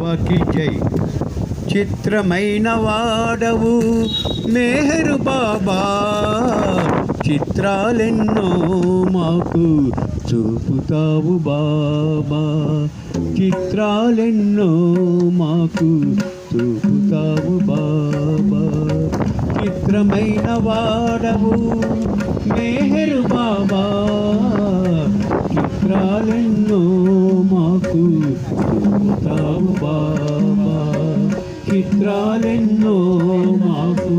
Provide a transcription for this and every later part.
బాబాకి జై. చిత్రమైన వాడవు మేహరు బాబా. చిత్రాలెన్నో మాకు చూపుతావు బాబా. చిత్రాలెన్నో మాకు చూపుతావు బాబా. చిత్రమైన వాడవు మేహరు బాబా. చిత్రాలెన్నో చూస్తావు బాబా. చిత్రాలెన్నో మాకు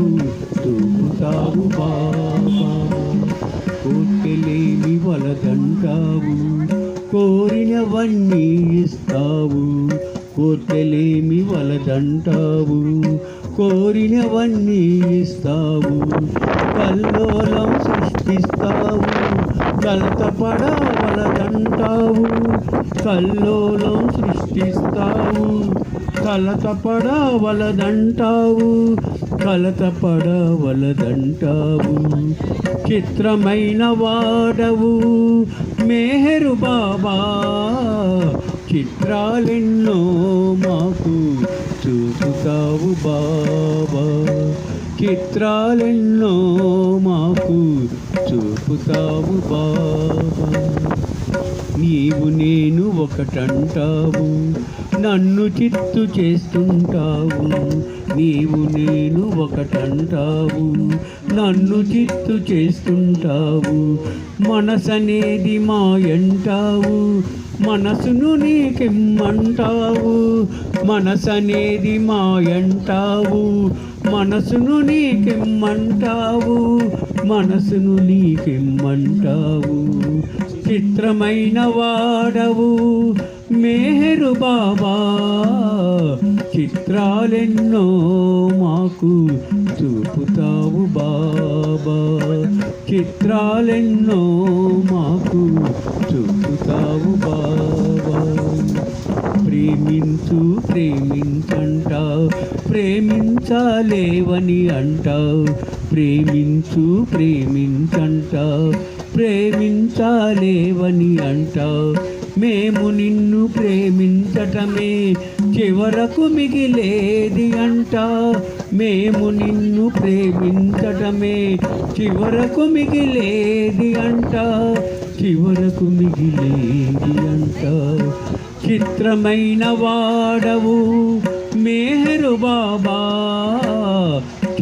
చూపుతావు బాబా. కోర్కెలేమి వలదంటావు కోరినవన్నీ ఇస్తావు. కోర్కెలేమి వలదంటావు? కోరినవన్నీ ఇస్తావు. కల్లోలం సృష్టిస్తావు. కలతపడవలదంటావు. కల్లోలం సృష్టిస్తావు. కలతపడవలదంటావు. కలతపడవలదంటావు. చిత్రమైన వాడవు. మేహరు బాబా. చిత్రాలెన్నో మాకు చూపుతావు బాబా. చిత్రాలెన్నో మాకు చూపుతావు బాబా. నీవు నేను ఒకటంటావు నన్ను చిత్తు చేస్తుంటావు. నీవు నేను ఒకటంటావు నన్ను చిత్తు చేస్తుంటావు. మనసనేది మాయంటావు మనసును నీకెమ్మంటావు. మనసనేది మాయంటావు మనసును నీకెమ్మంటావు. మనసును నీకెమ్మంటావు. చిత్రమైన వాడవు. మేరు బాబా చిత్రాలెన్నో మాకు చూపుతావు బాబా. చిత్రాలెన్నో మాకు చూపుతావు బాబా. ప్రేమించు ప్రేమించంటావు ప్రేమించాలేవని అంటావు ప్రేమించు ప్రేమించంటావు ప్రేమించాలేవని అంటావు. మేము నిన్ను ప్రేమించటమే చివరకు మిగిలేది అంట మేము నిన్ను ప్రేమించటమే చివరకు మిగిలేది అంట చివరకు మిగిలేది అంట చిత్రమైన వాడవు మేహరు బాబా.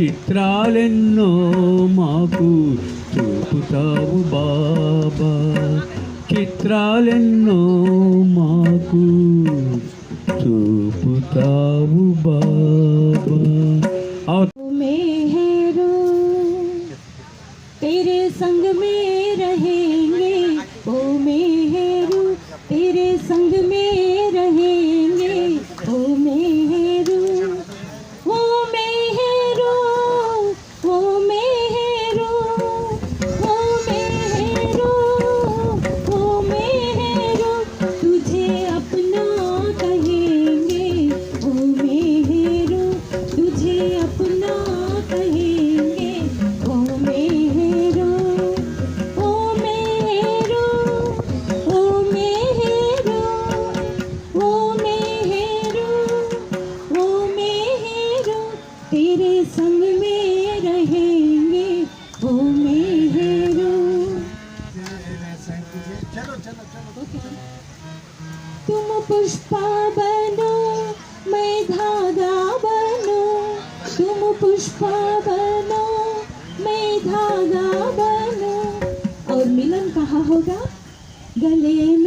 చిత్రాలెన్నో మాకు చూపుతావు బాబా చిత్రాలెన్నో మాకు చూపుతావు బాబా అవ- मेहरू तेरे संग में रहेंगे ओ मेहरू पुष्पा बनो मैं धागा बनो। तुम पुष्पा बनो मैं धागा बनो। और मिलन कहाँ होगा? गले में